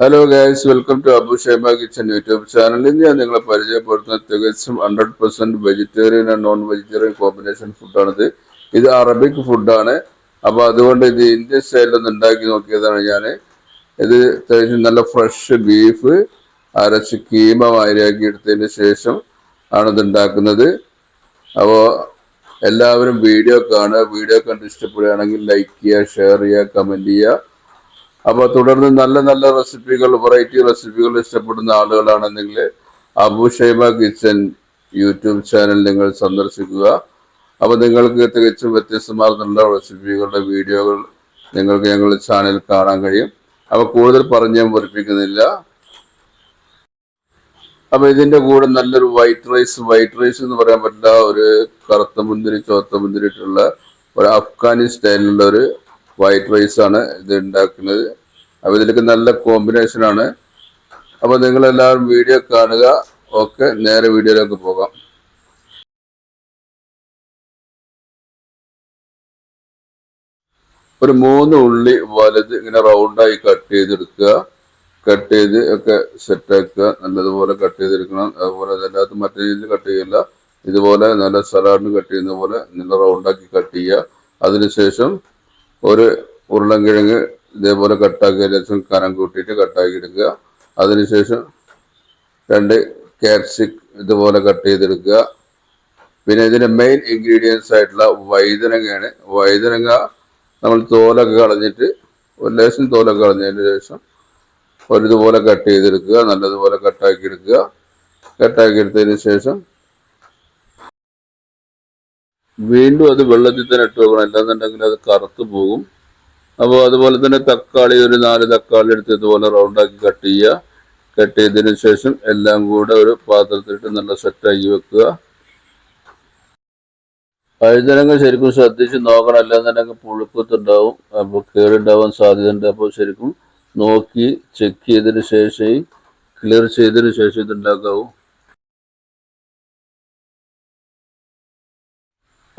Hello guys welcome to Abu Shaima kitchen YouTube ചാനലിൽ ഞാൻ നിങ്ങളെ പരിചയപ്പെടുത്തുന്ന തികച്ചും hundred percent vegetarian and non vegetarian combination ഫുഡാണിത് ഇത് അറബിക് ഫുഡാണ് അപ്പോൾ അതുകൊണ്ട് ഇത് ഇന്ത്യൻ സ്റ്റൈലിലൊന്ന് ഉണ്ടാക്കി നോക്കിയതാണ് ഞാൻ ഇത് തികച്ചും നല്ല ഫ്രഷ് ബീഫ് അരച്ച് കീമ വാരിയാക്കി എടുത്തതിന് ശേഷം ആണ് ഇത് ഉണ്ടാക്കുന്നത്. അപ്പോൾ എല്ലാവരും വീഡിയോ കാണുക. വീഡിയോ കണ്ട് ഇഷ്ടപ്പെടുകയാണെങ്കിൽ ലൈക്ക് ചെയ്യുക ഷെയർ ചെയ്യുക കമന്റ് ചെയ്യുക. അപ്പോൾ തുടർന്ന് നല്ല നല്ല റെസിപ്പികൾ വെറൈറ്റി റെസിപ്പികൾ ഇഷ്ടപ്പെടുന്ന ആളുകളാണെന്നെങ്കിൽ Abu Shaiba kitchen YouTube channel നിങ്ങൾ സന്ദർശിക്കുക. അപ്പോൾ നിങ്ങൾക്ക് തികച്ചും വ്യത്യസ്തമാർന്നുള്ള റെസിപ്പികളുടെ വീഡിയോകൾ നിങ്ങൾക്ക് ഞങ്ങളുടെ ചാനൽ കാണാൻ കഴിയും. അപ്പോൾ കൂടുതൽ പറഞ്ഞ് ഞാൻ പൊരിപ്പിക്കുന്നില്ല അപ്പൊ ഇതിന്റെ കൂടെ നല്ലൊരു വൈറ്റ് റൈസ് വൈറ്റ് റൈസ് എന്ന് പറയാൻ പറ്റില്ല ഒരു കറുത്ത മുന്തിരി ചുവത്ത മുന്തിരിട്ടുള്ള ഒരു അഫ്ഗാനി സ്റ്റൈലിലുള്ള ഒരു വൈറ്റ് റൈസ് ആണ് ഇത് ഉണ്ടാക്കുന്നത് അപ്പൊ ഇതിലേക്ക് നല്ല കോമ്പിനേഷൻ ആണ്. അപ്പൊ നിങ്ങൾ എല്ലാവരും വീഡിയോ കാണുക. ഓക്കെ നേരെ വീഡിയോയിലേക്ക് പോകാം. ഒരു മൂന്ന് ഉള്ളി വലുത് ഇങ്ങനെ റൗണ്ടായി കട്ട് ചെയ്തെടുക്കുക. കട്ട് ചെയ്ത് ഒക്കെ സെറ്റ് ആക്കുക. നല്ലതുപോലെ കട്ട് ചെയ്തെടുക്കണം. അതുപോലെ അതിനകത്ത് മറ്റേ രീതിയിൽ കട്ട് ചെയ്യില്ല. ഇതുപോലെ നല്ല സലാഡിന് കട്ട് ചെയ്യുന്ന പോലെ നല്ല റൗണ്ടാക്കി കട്ട് ചെയ്യുക. അതിനുശേഷം ഒരു ഉരുളൻകിഴങ്ങ് ഇതേപോലെ കട്ടാക്കി ലക്ഷം കനം കൂട്ടിയിട്ട് കട്ടാക്കി എടുക്കുക. അതിനുശേഷം രണ്ട് ക്യാപ്സിക് ഇതുപോലെ കട്ട് ചെയ്തെടുക്കുക. പിന്നെ ഇതിന്റെ മെയിൻ ഇൻഗ്രീഡിയൻസ് ആയിട്ടുള്ള വൈതനങ്ങയാണ് വൈതനങ്ങ നമ്മൾ തോലൊക്കെ കളഞ്ഞിട്ട് ഒരു ലേശം തോലൊക്കെ കളഞ്ഞതിന് ശേഷം ഒരു ഇതുപോലെ കട്ട് ചെയ്തെടുക്കുക. നല്ലതുപോലെ കട്ടാക്കി എടുക്കുക. കട്ടാക്കി എടുത്തതിന് ശേഷം വീണ്ടും അത് വെള്ളത്തിൽ തന്നെ ഇട്ട് വെക്കണം. അല്ലാന്നുണ്ടെങ്കിൽ അത് കറുത്ത് പോകും. അപ്പോൾ അതുപോലെ തന്നെ തക്കാളി ഒരു നാല് തക്കാളി എടുത്ത് ഇതുപോലെ റൗണ്ടാക്കി കട്ട് ചെയ്യുക. കട്ട് ചെയ്തതിന് ശേഷം എല്ലാം കൂടെ ഒരു പാത്രത്തിലിട്ട് നല്ല സെറ്റാക്കി വെക്കുക. വഴുതനങ്ങ ശരിക്കും ശ്രദ്ധിച്ച് നോക്കണം. അല്ലാന്നുണ്ടെങ്കിൽ പുഴുക്കത്തുണ്ടാവും. അപ്പോൾ കേടുണ്ടാവാൻ സാധ്യതയുണ്ട്. അപ്പോൾ ശരിക്കും നോക്കി ചെക്ക് ചെയ്തതിന് ശേഷം ക്ലിയർ ചെയ്തതിന് ശേഷം ഇത്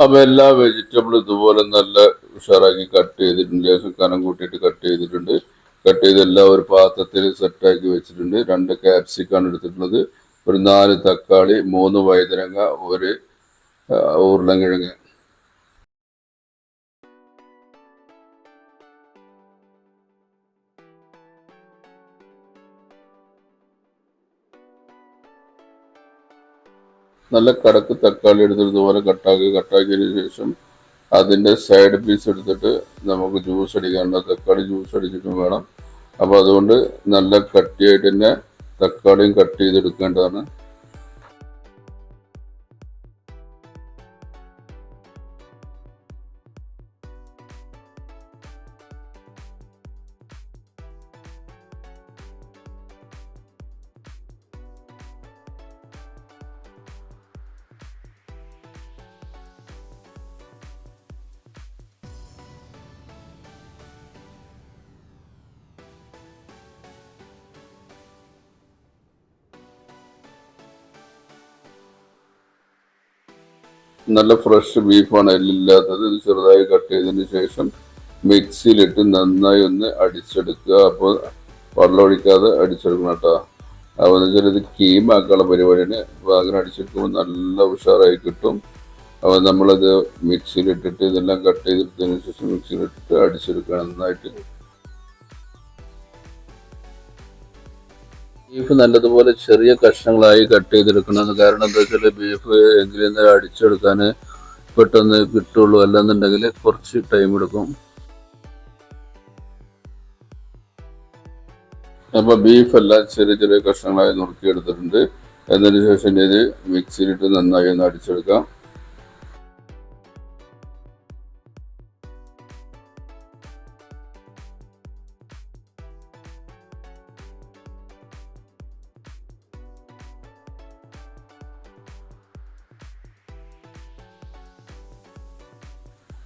അപ്പൊ എല്ലാ വെജിറ്റബിളും ഇതുപോലെ നല്ല ഉഷാറാക്കി കട്ട് ചെയ്തിട്ടുണ്ട്. ലേശം കനം കൂട്ടിയിട്ട് കട്ട് ചെയ്തിട്ടുണ്ട്. കട്ട് ചെയ്ത് എല്ലാ ഒരു പാത്രത്തിൽ സെറ്റാക്കി വെച്ചിട്ടുണ്ട്. രണ്ട് ക്യാപ്സിക്കാണ് എടുത്തിട്ടുള്ളത്. ഒരു നാല് തക്കാളി മൂന്ന് വൈതരങ്ങ ഒരു ഉരുളൻകിഴങ്ങ് നല്ല കടക്ക് തക്കാളി എടുത്തിട്ട് ഇതുപോലെ കട്ടാക്കി കട്ടാക്കിയതിന് ശേഷം അതിന്റെ സൈഡ് പീസ് എടുത്തിട്ട് നമുക്ക് ജ്യൂസ് അടിക്കാനുള്ള തക്കാളി ജ്യൂസ് അടിച്ചിട്ടും വേണം. അപ്പോൾ അതുകൊണ്ട് നല്ല കട്ടിയായിട്ട് തന്നെ തക്കാളിയും കട്ട് ചെയ്തെടുക്കേണ്ടതാണ്. നല്ല ഫ്രഷ് ബീഫാണ്. എല്ലില്ലാത്തത് ഇത് ചെറുതായി കട്ട് ചെയ്തതിന് ശേഷം മിക്സിയിലിട്ട് നന്നായി ഒന്ന് അടിച്ചെടുക്കുക. അപ്പോൾ വെള്ളം ഒഴിക്കാതെ അടിച്ചെടുക്കണം കേട്ടോ. അപ്പോൾ എന്ന് വെച്ചാൽ ഇത് കീമാക്കാനുള്ള പരിപാടിയാണ്. അപ്പോൾ അങ്ങനെ അടിച്ചെടുക്കുമ്പോൾ നല്ല ഉഷാറായി കിട്ടും. അപ്പോൾ നമ്മളത് മിക്സിയിലിട്ടിട്ട് ഇതെല്ലാം കട്ട് ചെയ്തെടുത്തതിന് ശേഷം മിക്സിയിലിട്ടിട്ട് അടിച്ചെടുക്കുക നന്നായിട്ട്. ബീഫ് നല്ലതുപോലെ ചെറിയ കഷ്ണങ്ങളായി കട്ട് ചെയ്തെടുക്കണം. കാരണം എന്താ വെച്ചാൽ ബീഫ് എങ്കിലും അടിച്ചെടുക്കാൻ പെട്ടെന്ന് കിട്ടുള്ളൂ. അല്ലെന്നുണ്ടെങ്കിൽ കുറച്ച് ടൈം എടുക്കും. അപ്പോൾ ബീഫ് എല്ലാം ചെറിയ ചെറിയ കഷ്ണങ്ങളായി നുറുക്കിയെടുത്തിട്ടുണ്ട്. അതിനുശേഷം ശേഷം ഇത് മിക്സിയിലിട്ട് നന്നായി ഒന്ന് അടിച്ചെടുക്കാം.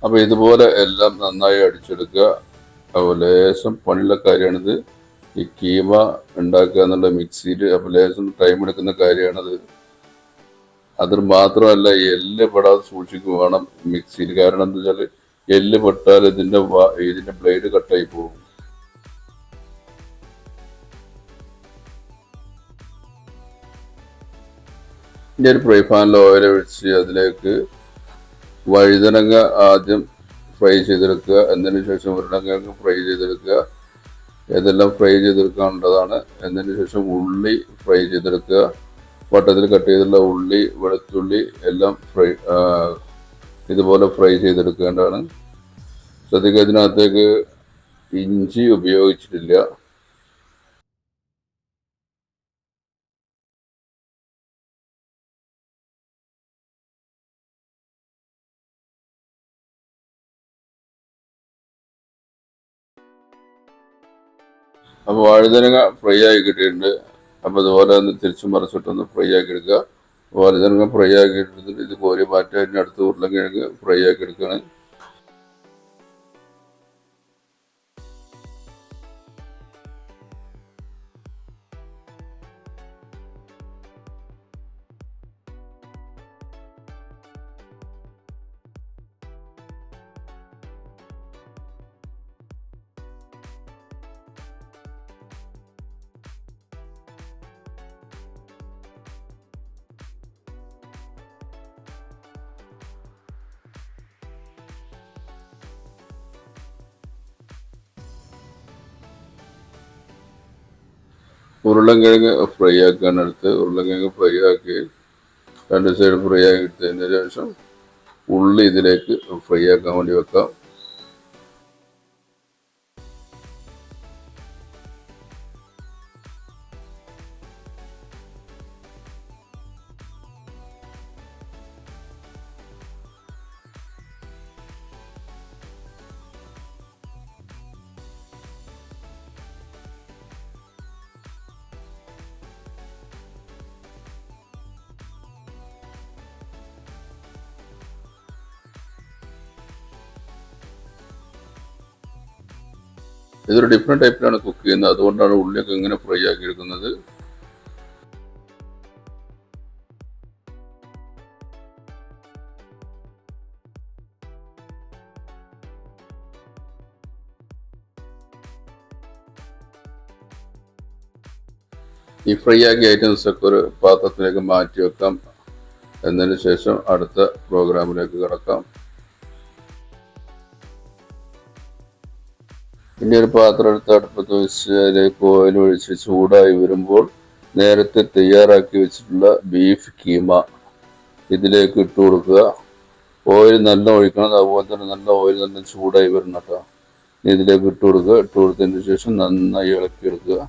അപ്പോൾ ഇതുപോലെ എല്ലാം നന്നായി അടിച്ചെടുക്കുക. അപ്പോൾ ലേശം പണിയുള്ള കാര്യമാണിത്. ഈ കീമ ഉണ്ടാക്കുക എന്നുള്ള മിക്സിയിൽ അപ്പോൾ ലേശം ടൈം എടുക്കുന്ന കാര്യമാണത്. അത് മാത്രമല്ല എല്ല് പെടാതെ സൂക്ഷിക്കുക വേണം മിക്സിയിൽ. കാരണം എന്താ വെച്ചാൽ എല്ല് പെട്ടാൽ ഇതിന്റെ ഇതിന്റെ ബ്ലേഡ് കട്ടായി പോകും. ഇതിന്റെ ഒരു പ്രൈ ഫാനിൽ ഓയിൽ അതിലേക്ക് വഴുതനങ്ങ ആദ്യം ഫ്രൈ ചെയ്തെടുക്കുക എന്നതിന് ശേഷം ഉരുളക്കിഴങ്ങ് ഫ്രൈ ചെയ്തെടുക്കുക. ഇതെല്ലാം ഫ്രൈ ചെയ്തെടുക്കാനുള്ളതാണ് എന്നതിന് ശേഷം ഉള്ളി ഫ്രൈ ചെയ്തെടുക്കുക. വട്ടത്തിൽ കട്ട് ചെയ്തുള്ള ഉള്ളി വെളുത്തുള്ളി എല്ലാം ഫ്രൈ ഇതുപോലെ ഫ്രൈ ചെയ്തെടുക്കേണ്ടതാണ്. ശ്രദ്ധിക്കുക ഇതിനകത്തേക്ക് ഇഞ്ചി ഉപയോഗിച്ചിട്ടില്ല. അപ്പോൾ വഴുതനങ്ങ ഫ്രൈ ആയി കിട്ടിയിട്ടുണ്ട്. അപ്പോൾ ഇതുപോലെ ഒന്ന് തിരിച്ചും മറിച്ചിട്ടൊന്ന് ഫ്രൈ ആക്കി എടുക്കുക. വഴുതനങ്ങ ഫ്രൈ ആക്കി എടുത്തിട്ട് ഇത് കോരി മാറ്റി അതിന്റെ അടുത്ത് ഉരുളക്കിഴങ്ങ് ഫ്രൈ ആക്കി എടുക്കുകയാണ്. ഉരുളക്കിഴങ്ങ് ഫ്രൈ ആക്കാൻ എടുത്ത്. ഉരുളൻകിഴങ്ങ് ഫ്രൈ ആക്കി രണ്ട് സൈഡ് ഫ്രൈ ആക്കി എടുത്തതിന് ശേഷം ഉള്ളി ഇതിലേക്ക് ഫ്രൈ ആക്കാൻ വേണ്ടി വെക്കാം. ഇതൊരു ഡിഫറെന്റ് ടൈപ്പിലാണ് കുക്ക് ചെയ്യുന്നത്. അതുകൊണ്ടാണ് ഉള്ളിയൊക്കെ ഇങ്ങനെ ഫ്രൈ ആക്കി എടുക്കുന്നത് ഈ ഫ്രൈ ആക്കിയ ഐറ്റംസ് ഒക്കെ ഒരു പാത്രത്തിലേക്ക് മാറ്റി വെക്കാം. എന്നതിന് ശേഷം അടുത്ത പ്രോഗ്രാമിലേക്ക് കിടക്കാം. ഇനി ഒരു പാത്രം എടുത്ത് അടുപ്പത്ത് വെച്ച് അതിലേക്ക് ഓയിൽ ഒഴിച്ച് ചൂടായി വരുമ്പോൾ നേരത്തെ തയ്യാറാക്കി വെച്ചിട്ടുള്ള ബീഫ് കീമ ഇതിലേക്ക് ഇട്ട് കൊടുക്കുക. ഓയിൽ നല്ല ഒഴിക്കണം. അതുപോലെ തന്നെ നല്ല ഓയിൽ നല്ല ചൂടായി വരണം കേട്ടോ ഇതിലേക്ക് ഇട്ട് കൊടുക്കുക. ഇട്ട് കൊടുത്തതിന് ശേഷം നന്നായി ഇളക്കിയെടുക്കുക.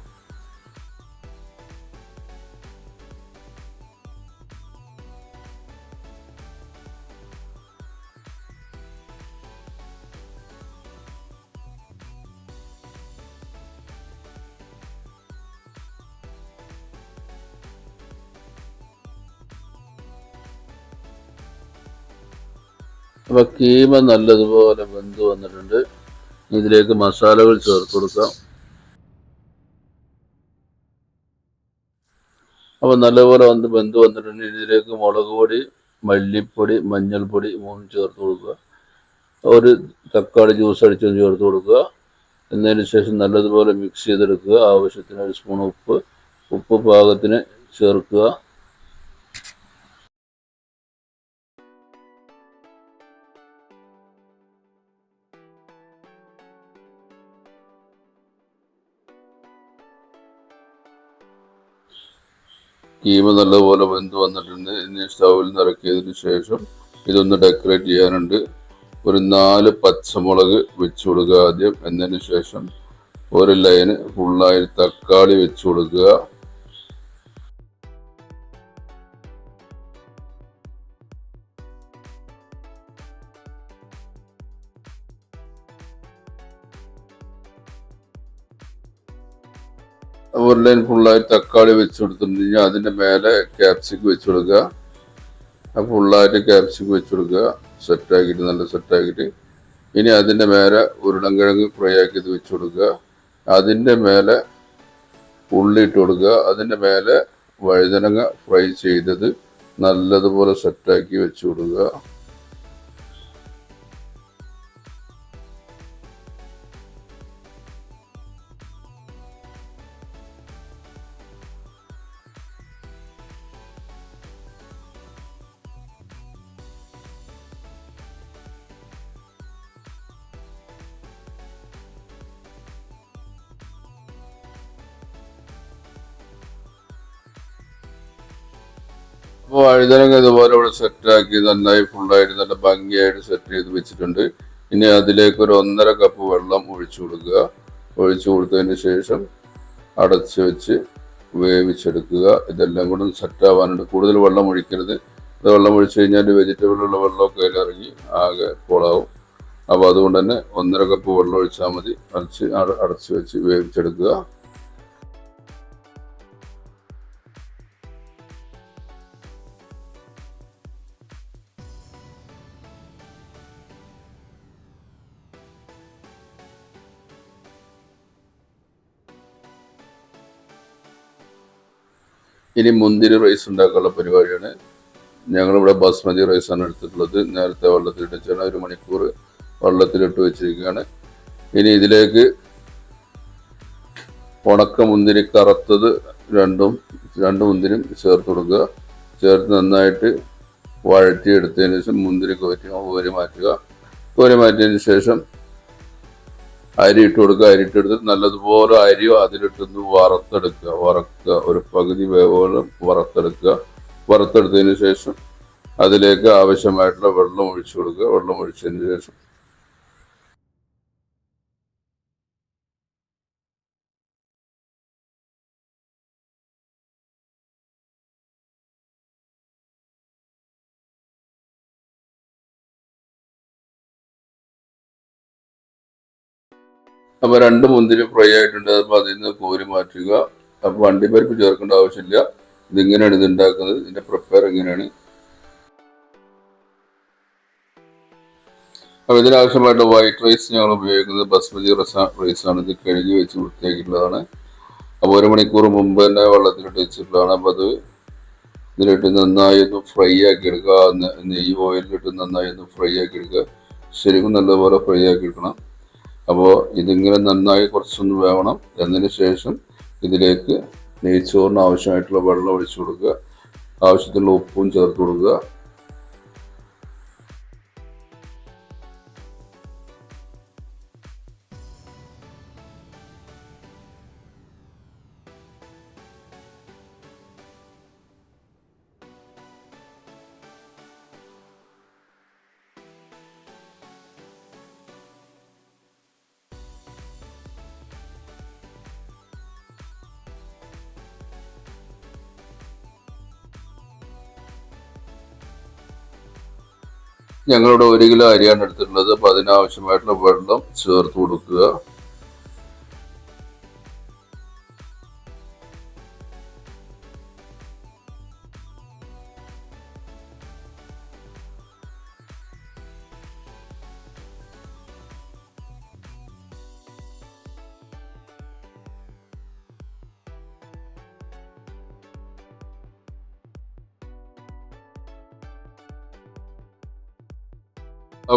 അപ്പൊ കീമ നല്ലതുപോലെ വെന്ത് വന്നിട്ടുണ്ട്. ഇതിലേക്ക് മസാലകൾ ചേർത്ത് കൊടുക്കാം. അപ്പൊ നല്ലപോലെ വന്ന് വെന്ത് വന്നിട്ടുണ്ട്. ഇതിലേക്ക് മുളക് പൊടി മല്ലിപ്പൊടി മഞ്ഞൾപ്പൊടി മൂന്നും ചേർത്ത് കൊടുക്കുക. ഒരു തക്കാളി ജ്യൂസ് അടിച്ചൊന്ന് ചേർത്ത് കൊടുക്കുക. എന്നതിന് ശേഷം നല്ലതുപോലെ മിക്സ് ചെയ്തെടുക്കുക. ആവശ്യത്തിന് ഒരു സ്പൂൺ ഉപ്പ് ഉപ്പ് പാകത്തിന് ചേർക്കുക. കീമ നല്ലപോലെ വെന്ത് വന്നിട്ടുണ്ട്. ഇനി സ്റ്റൗവിൽ നിന്ന് ഇറക്കിയതിന് ശേഷം ഇതൊന്ന് ഡെക്കറേറ്റ് ചെയ്യാനുണ്ട്. ഒരു നാല് പച്ചമുളക് വെച്ച് കൊടുക്കുക ആദ്യം. എന്നതിന് ശേഷം ഒരു ലൈന് ഫുള്ളായി തക്കാളി വെച്ച് കൊടുക്കുക. ലൈൻ ഫുള്ളായി തക്കാളി വെച്ച് കൊടുത്തിട്ടുണ്ടെങ്കിൽ അതിന്റെ മേലെ ക്യാപ്സിക് വെച്ച് കൊടുക്കുക ആ ഫുള്ളായിട്ട് ക്യാപ്സിക് വെച്ച് കൊടുക്കുക സെറ്റാക്കിയിട്ട് നല്ല സെറ്റാക്കിയിട്ട് ഇനി അതിന്റെ മേലെ ഉരുളൻകിഴങ്ങ് ഫ്രൈ ആക്കിയത് വെച്ച് കൊടുക്കുക അതിന്റെ മേലെ ഉള്ളി ഇട്ട് കൊടുക്കുക. അതിന്റെ മേലെ വഴുതനങ്ങ ഫ്രൈ ചെയ്തത് നല്ലതുപോലെ സെറ്റാക്കി വെച്ച് കൊടുക്കുക. അപ്പോൾ വഴുതനങ്ങ ഇതുപോലെ ഇവിടെ സെറ്റാക്കി നന്നായി ഫുള്ളായിട്ട് നല്ല ഭംഗിയായിട്ട് സെറ്റ് ചെയ്ത് വെച്ചിട്ടുണ്ട്. ഇനി അതിലേക്ക് ഒരു ഒന്നര കപ്പ് വെള്ളം ഒഴിച്ചു കൊടുക്കുക. ഒഴിച്ചു കൊടുത്തതിന് ശേഷം അടച്ച് വെച്ച് വേവിച്ചെടുക്കുക. ഇതെല്ലാം കൂടെ സെറ്റാവാനുണ്ട് കൂടുതൽ വെള്ളം ഒഴിക്കരുത്. ഇത് വെള്ളം ഒഴിച്ചു കഴിഞ്ഞാൽ വെജിറ്റബിളുള്ള വെള്ളമൊക്കെ അതിൽ ഇറങ്ങി ആകെ പോളാവും അപ്പോൾ അതുകൊണ്ട് തന്നെ ഒന്നര കപ്പ് വെള്ളം ഒഴിച്ചാൽ മതി. അടച്ച് അട- അടച്ച് വെച്ച് വേവിച്ചെടുക്കുക. ഇനി മുന്തിരി റൈസ് ഉണ്ടാക്കാനുള്ള പരിപാടിയാണ്. ഞങ്ങളിവിടെ ബാസ്മതി റൈസാണ് എടുത്തിട്ടുള്ളത്. നേരത്തെ വെള്ളത്തിലിട്ട് വെച്ചാണ് ഒരു മണിക്കൂർ വെള്ളത്തിലിട്ട് വെച്ചിരിക്കുകയാണ്. ഇനി ഇതിലേക്ക് ഉണക്ക മുന്തിരി കറുത്തത് രണ്ടും രണ്ട് മുന്തിരിയും ചേർത്ത് കൊടുക്കുക. ചേർത്ത് നന്നായിട്ട് വഴറ്റിയെടുത്തതിന് ശേഷം മുന്തിരി കോറ്റി കോരി മാറ്റുക. കോരി മാറ്റിയതിന് ശേഷം അരി ഇട്ട് കൊടുക്കുക അരി ഇട്ടെടുത്ത് നല്ലതുപോലെ അരിയോ അതിലിട്ടൊന്ന് വറുത്തെടുക്കുക. വറക്കുക ഒരു പകുതി വേവോളം വറുത്തെടുക്കുക. വറുത്തെടുത്തതിന് ശേഷം അതിലേക്ക് ആവശ്യമായിട്ടുള്ള വെള്ളം ഒഴിച്ചു കൊടുക്കുക. വെള്ളം ഒഴിച്ചതിന് ശേഷം അപ്പൊ രണ്ട് മുന്തിരി ഫ്രൈ ആയിട്ടുണ്ട്. അപ്പൊ അതിൽ നിന്ന് കോരി മാറ്റുക. അപ്പൊ വണ്ടിപ്പരിപ്പ് ചേർക്കേണ്ട ആവശ്യമില്ല. ഇതിങ്ങനെയാണ് ഇത് ഉണ്ടാക്കുന്നത്. ഇതിന്റെ പ്രിപ്പയർ എങ്ങനെയാണ് അപ്പൊ ഇതിനാവശ്യമായിട്ട് വൈറ്റ് റൈസ് ഞങ്ങൾ ഉപയോഗിക്കുന്നത് ബസ്മതി റൈസ് ആണ്. ഇത് കഴുകി വെച്ച് വൃത്തിയാക്കിയിട്ടുള്ളതാണ്. അപ്പോൾ ഒരു മണിക്കൂർ മുമ്പ് തന്നെ വെള്ളത്തിലിട്ട് വെച്ചിട്ടുള്ളതാണ്. അപ്പോൾ അത് ഇതിലിട്ട് നന്നായി ഒന്ന് ഫ്രൈ ആക്കി എടുക്കുക. നെയ്യ് ഓയിലിട്ട് നന്നായി ഒന്ന് ഫ്രൈ ആക്കി എടുക്കുക. ശരിക്കും നല്ലപോലെ ഫ്രൈ ആക്കി എടുക്കണം. അപ്പോൾ ഇതിങ്ങനെ നന്നായി കുറച്ചൊന്ന് വേവണം. എന്നതിന് ശേഷം ഇതിലേക്ക് നെയ്ച്ചോറിന് ആവശ്യമായിട്ടുള്ള വെള്ളം ഒഴിച്ചു കൊടുക്കുക. ആവശ്യത്തിനുള്ള ഉപ്പും ചേർത്ത് കൊടുക്കുക. ഞങ്ങളിവിടെ ഒരു കിലോ അരിയാണ് എടുത്തിട്ടുള്ളത്. അപ്പോൾ അതിനാവശ്യമായിട്ടുള്ള വെള്ളം ചേർത്ത് കൊടുക്കുക.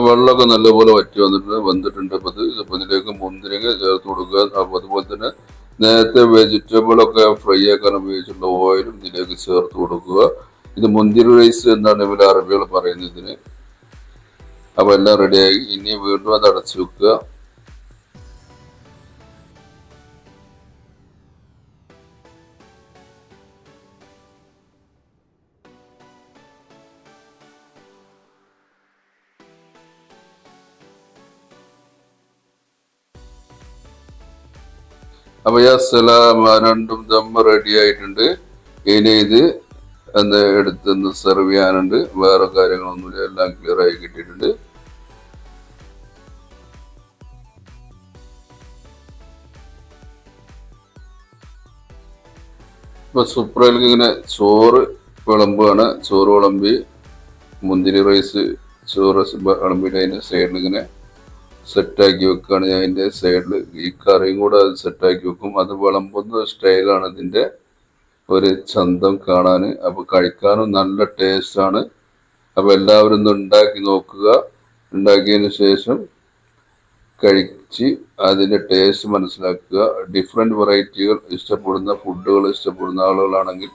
വെള്ളമൊക്കെ നല്ലപോലെ വറ്റി വന്നിട്ടുണ്ട് വന്നിട്ടുണ്ട് അപ്പോൾ ഇത് ഇതിലേക്ക് മുന്തിരിങ്ങ ചേർത്ത് കൊടുക്കുക. അതുപോലെ തന്നെ നേരത്തെ വെജിറ്റബിളൊക്കെ ഫ്രൈ ആക്കാൻ ഉപയോഗിച്ചിട്ടുള്ള ഓയിലും ഇതിലേക്ക് ചേർത്ത് കൊടുക്കുക. ഇത് മുന്തിരി റൈസ് എന്നാണ് ഇവർ അറബികൾ പറയുന്നത് ഇതിന്. അപ്പോൾ എല്ലാം റെഡിയായി ഇനി വീണ്ടും അത് അടച്ചു വെക്കുക. അപ്പോൾ ആ രണ്ടും ദമ്മ റെഡി ആയിട്ടുണ്ട്. ഇനി ഇത് എന്താ എടുത്തുനിന്ന് സെർവ് ചെയ്യാനുണ്ട്. വേറെ കാര്യങ്ങളൊന്നുമില്ല എല്ലാം ക്ലിയർ ആയി കിട്ടിയിട്ടുണ്ട്. ഇപ്പൊ സുപ്രയിലേക്ക് ഇങ്ങനെ ചോറ് വിളമ്പാണ് ചോറ് വിളമ്പി മുന്തിരി റൈസ് ചോറ് വിളമ്പിയിട്ട് അതിന്റെ സൈഡിൽ ഇങ്ങനെ സെറ്റാക്കി വെക്കുകയാണ് ഞാൻ അതിന്റെ സൈഡിൽ ഈ കറിയും കൂടെ അത് സെറ്റാക്കി വെക്കും. അത് വിളമ്പുന്ന സ്റ്റൈലാണ് ഇതിന്റെ ഒരു ചന്തം കാണാൻ. അപ്പോൾ കഴിക്കാനും നല്ല ടേസ്റ്റാണ് ആണ്. അപ്പൊ എല്ലാവരും ഒന്ന് ഉണ്ടാക്കി നോക്കുക. ഉണ്ടാക്കിയതിന് ശേഷം കഴിച്ച് അതിന്റെ ടേസ്റ്റ് മനസ്സിലാക്കുക. ഡിഫറെന്റ് വെറൈറ്റികൾ ഇഷ്ടപ്പെടുന്ന ഫുഡുകൾ ഇഷ്ടപ്പെടുന്ന ആളുകളാണെങ്കിൽ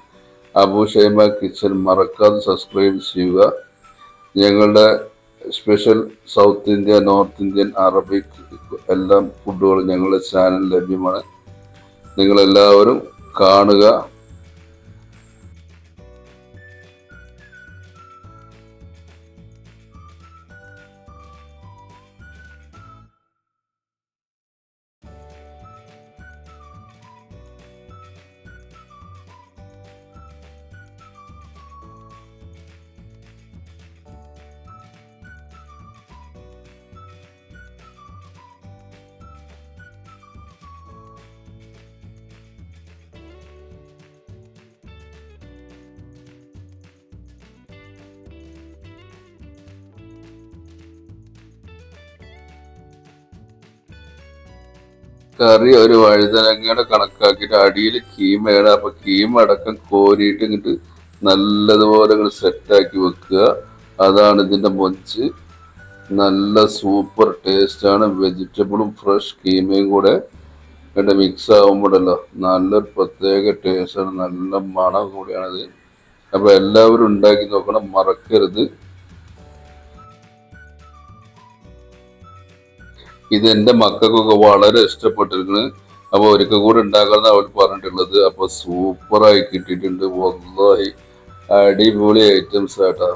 അബു ഷൈമ കിച്ചൺ മറക്കാതെ സബ്സ്ക്രൈബ് ചെയ്യുക. ഞങ്ങളുടെ special south India north Indian Arabic എല്ലാം ഫുഡുകളും ഞങ്ങളുടെ ചാനൽ ലഭ്യമാണ്. നിങ്ങളെല്ലാവരും കാണുക കറി ഒരു വഴുതനങ്ങയുടെ കണക്കാക്കിയിട്ട് അടിയിൽ കീമയാണ് അപ്പൊ കീമ അടക്കം കോരിയിട്ട് ഇങ്ങോട്ട് നല്ലതുപോലെ ഇങ്ങോട്ട് സെറ്റാക്കി വെക്കുക. അതാണ് ഇതിന്റെ മൊഞ്ച്. നല്ല സൂപ്പർ ടേസ്റ്റ് ആണ്. വെജിറ്റബിളും ഫ്രഷ് കീമയും കൂടെ ഇവിടെ മിക്സ് ആകുമ്പോഴല്ലോ നല്ലൊരു പ്രത്യേക ടേസ്റ്റ് ആണ്. നല്ല മണം കൂടിയാണിത്. അപ്പൊ എല്ലാവരും ഉണ്ടാക്കി നോക്കണം. മറക്കരുത്. ഇത് എന്റെ മക്കൾക്കൊക്കെ വളരെ ഇഷ്ടപ്പെട്ടിരിക്കുന്നു അപ്പോൾ ഒരിക്കൽ കൂടെ ഉണ്ടാക്കാന്ന് അവർ പറഞ്ഞിട്ടുള്ളത്. അപ്പോൾ സൂപ്പറായി കിട്ടിയിട്ടുണ്ട്. വന്നായി അടിപൊളി ഐറ്റംസ് ആട്ടാ.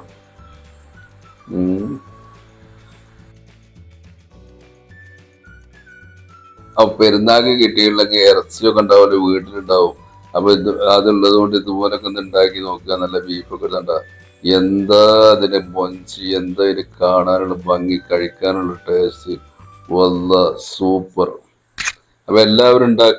അപ്പോൾ അപ്പൊ പെരുന്നാക്ക് കിട്ടിയിട്ടുള്ള ഇറച്ചിയൊക്കെ ഉണ്ടാവില്ല വീട്ടിലുണ്ടാവും. അപ്പൊ ഇത് അതുള്ളത് കൊണ്ട് ഇതുപോലൊക്കെ ഒന്ന് ഉണ്ടാക്കി നോക്കുക. നല്ല ബീഫൊക്കെ ഇടണ്ട എന്താ അതിന്റെ മൊഞ്ചി എന്താ ഇതിന് കാണാനുള്ള ഭംഗി കഴിക്കാനുള്ള ടേസ്റ്റ് വല്ല സൂപ്പർ. അപ്പൊ എല്ലാവരും ഉണ്ടാക്കി